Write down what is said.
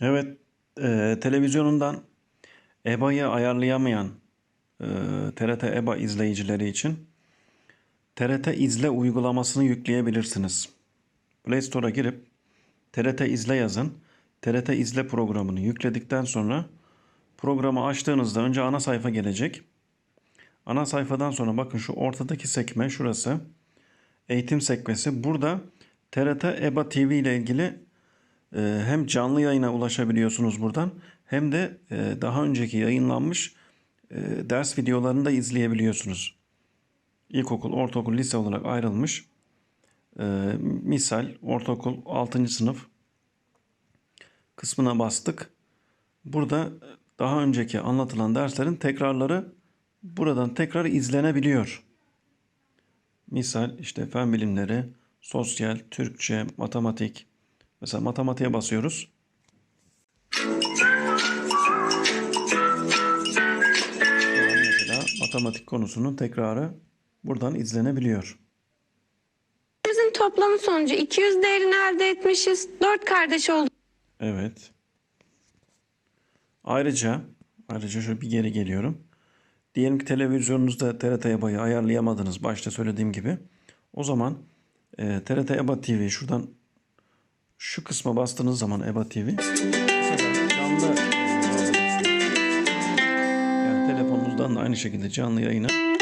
Evet, e, televizyonundan EBA'yı ayarlayamayan e, TRT EBA izleyicileri için TRT İzle uygulamasını yükleyebilirsiniz. Play Store'a girip TRT İzle yazın. TRT İzle programını yükledikten sonra programı açtığınızda önce ana sayfa gelecek. Ana sayfadan sonra bakın şu ortadaki sekme şurası. Eğitim sekmesi. Burada TRT EBA TV ile ilgili hem canlı yayına ulaşabiliyorsunuz buradan hem de e, daha önceki yayınlanmış e, ders videolarını da izleyebiliyorsunuz. İlkokul, ortaokul, lise olarak ayrılmış. Ee, Misal ortaokul 6. sınıf kısmına bastık. Burada daha önceki anlatılan derslerin tekrarları buradan tekrar izlenebiliyor. Misal işte fen bilimleri, sosyal, Türkçe, matematik. Mesela matematiğe basıyoruz. Mesela matematik konusunun tekrarı buradan izlenebiliyor. Bizim toplamı sonucu 200 değerini elde etmişiz. 4 kardeş olduk. Evet. Ayrıca ayrıca şöyle bir geri geliyorum. Diyelim ki televizyonunuzda TRT EBA'yı ayarlayamadınız başta söylediğim gibi. O zaman e, TRT EBA TV şuradan şu kısma bastığınız zaman EBA TV canlı yani telefonunuzdan da aynı şekilde canlı yayına